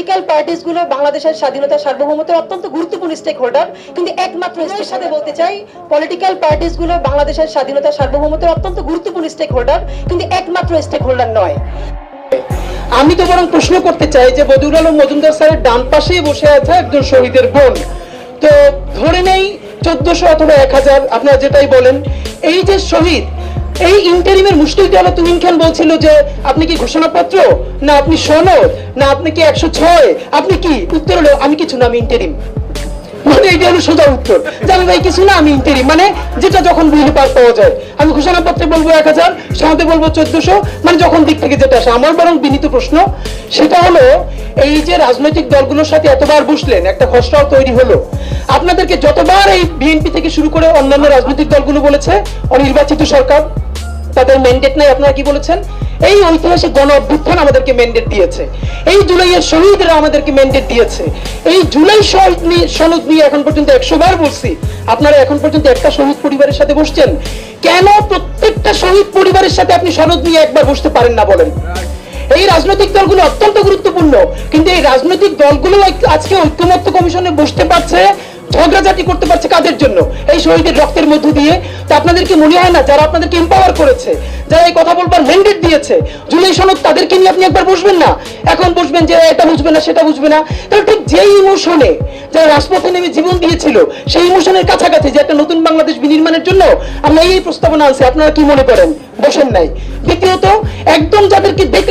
Political পার্টিসগুলো বাংলাদেশের স্বাধীনতা সার্বভৌমত্বের অত্যন্ত গুরুত্বপূর্ণ স্টেক হোল্ডার কিন্তু একমাত্র এর সাথে বলতে চাই পলিটিক্যাল পার্টিসগুলো বাংলাদেশের স্বাধীনতা সার্বভৌমত্বের অত্যন্ত গুরুত্বপূর্ণ স্টেক হোল্ডার কিন্তু একমাত্র স্টেক হোল্ডার নয়। আমি তো বরং প্রশ্ন করতে চাই যে বদিউল আলম মজুমদার স্যারের ডান পাশেই বসে আছে একজন শহীদের বোন। তো ধরে নেই চোদ্দশো অথবা এক হাজার আপনারা যেটাই বলেন এই যে শহীদ এই ইন্টারিমের মুশকিলটা হলো খান বলছিল যে, আপনি কি ঘোষণাপত্র? না, আপনি সনদ? না, আপনি কি একশো ছয়? আপনি কি? উত্তর হলো, আমি কিছু না, আমি ইন্টারিম মানে এইটা হলো সোজা উত্তর। আমি ভাই, কিছু না, আমি ইন্টারিম মানে যেটা যখন পাওয়া যায়। আমি ঘোষণাপত্রে বলব এক হাজার সমাজে বলব চোদ্দশো। মানে যখন দিক থেকে যেটা আসে, আমার বরং বিনীত প্রশ্ন, সেটা হলো, এই যে রাজনৈতিক দলগুলোর সাথে এতবার বসলেন, একটা খসড়াও তৈরি হলো। আপনাদেরকে যতবার এই বিএনপি থেকে শুরু করে অন্যান্য রাজনৈতিক দলগুলো বলেছে, অনির্বাচিত সরকার তাদের ম্যান্ডেট নাই, আপনারা কি বলেছেন? এই ঐতিহাসিক গণ অভ্যুত্থান আমাদেরকে ম্যান্ডেট দিয়েছে। এই জুলাইয়ের শহীদরা আমাদেরকে ম্যান্ডেট দিয়েছে। এই জুলাই শহীদ নিয়ে সনদ নিয়ে এখন পর্যন্ত একশো বার বলছি। আপনারা এখন পর্যন্ত একটা শহীদ পরিবারের সাথে বসছেন। কেন প্রত্যেকটা শহীদ পরিবারের সাথে আপনি সনদ নিয়ে একবার বসতে পারেন না বলেন? এই রাজনৈতিক দলগুলো অত্যন্ত গুরুত্বপূর্ণ। কিন্তু এই রাজনৈতিক দলগুলো আজকে ঐক্যমত্য কমিশনে বসতে পারছে, ঝগড়াঝাটি করতে পারছে কাদের জন্য? এই শহীদের রক্তের মধ্য দিয়ে তো আপনাদের কি মনে হয় না? যারা আপনাদেরকে এম্পাওয়ার করেছে, যারা এই কথা বলবার ম্যান্ডেট দিয়েছে, জুলাই সনদ তাদেরকে নিয়ে আপনি একবার বসবেন না? এখন বসবেন যে এটা বুঝবে না, সেটা বুঝবে না। তাহলে ঠিক যেই ইমোশনে যারা রাজপথে নেমে জীবন দিয়েছিল, সেই ইমোশনের কাছাকাছি যে একটা নতুন বাংলাদেশ বিনির্মাণের জন্য আমরা এই প্রস্তাবনা আনছি, আপনারা কি মনে করেন? বসেন নাই। দ্বিতীয়ত, একদম যাদেরকে দেখলে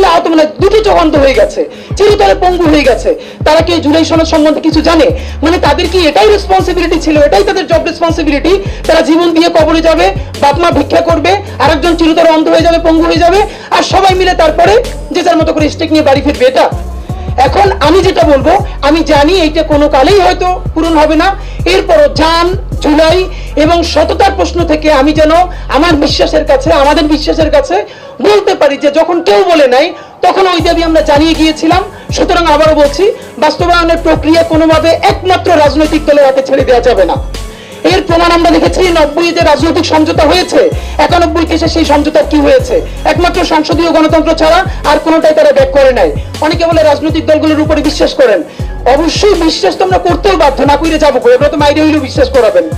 অন্ধ হয়ে গেছে, চিরতরে পঙ্গু হয়ে গেছে। তারা কি জুলাই সনদ সম্বন্ধে কিছু জানে? মানে তাদের কি এটাই রেসপন্সিবিলিটি ছিল? এটাই তাদের জব রেসপন্সিবিলিটি তারা জীবন দিয়ে কবরে যাবে, বাপ মা ভিক্ষা করবে, আরেকজন চিরতরে অন্ধ হয়ে যাবে, পঙ্গু হয়ে যাবে, আর সবাই মিলে তারপরে যে যার মতো করে স্টেক নিয়ে বাড়ি ফিরবে এটা। এখন আমি যেটা বলব, আমি জানি এইটা কোনো কালেই হয়তো পূরণ হবে না। এরপরও জান, জুলাই এবং সততার প্রশ্ন থেকে আমি যেন আমার বিশ্বাসের কাছে, আমাদের বিশ্বাসের কাছে বলতে পারি যে যখন কেউ বলে নাই তখন ওই দাবি আমরা জানিয়ে গিয়েছিলাম, সুতরাং আবারও বলছি, বাস্তবায়নের প্রক্রিয়া কোনোভাবে একমাত্র রাজনৈতিক দলের হাতে ছেড়ে দেওয়া যাবে না। এর প্রমাণ আমরা দেখেছি নব্বই যে রাজনৈতিক সমঝোতা হয়েছে, একানব্বই এসে সেই সমঝোতার কি হয়েছে? একমাত্র সংসদীয় গণতন্ত্র ছাড়া আর কোনোটাই তারা ব্যাক করে নাই। অনেকে বলে রাজনৈতিক দলগুলোর উপরে বিশ্বাস করেন। অবশ্যই বিশ্বাস তো আমরা করতেও বাধ্য, না করে যাব এবার তো মাইরে হইলেও বিশ্বাস করাবেন।